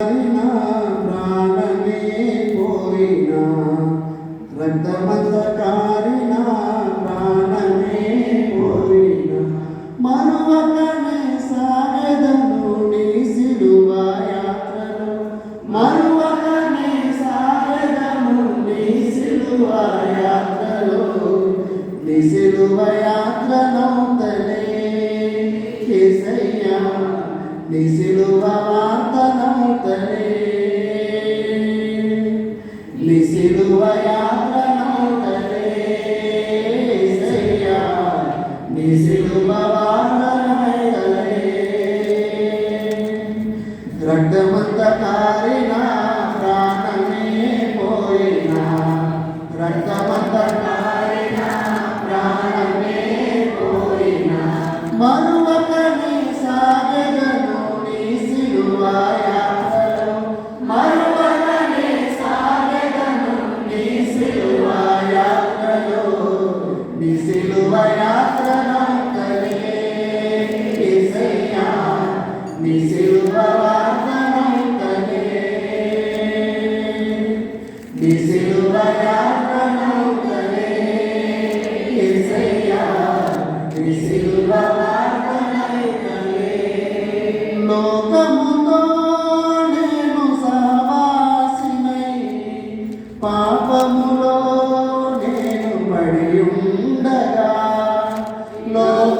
ప్రాణనే పోయినా రక్తమంత కారిన ప్రాణమే పోయిన. మరువకనే సాగదను నీ సిలువ యాత్రను మరువకనే సాగదను నీ సిలువ యాత్రలో? నీ సిలువ యాత్రలో తనే కేసయ్యా నీ is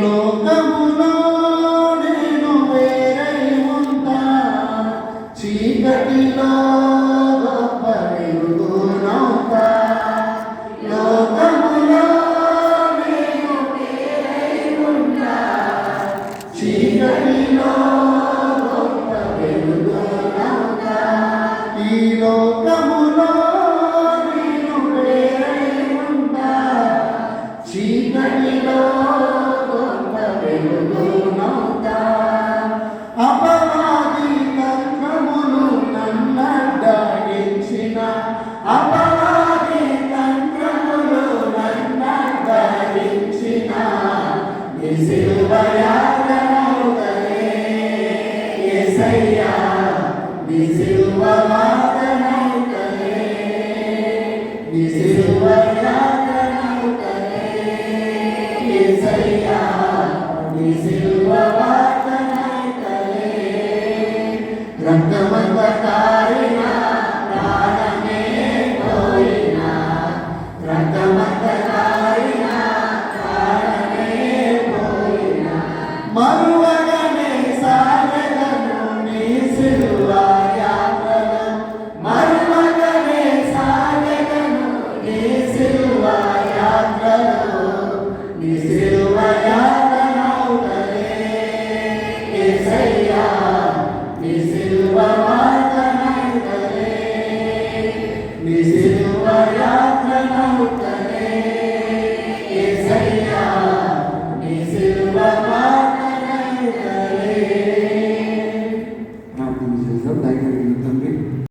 no Pablo, Pablo. Is you? Maya.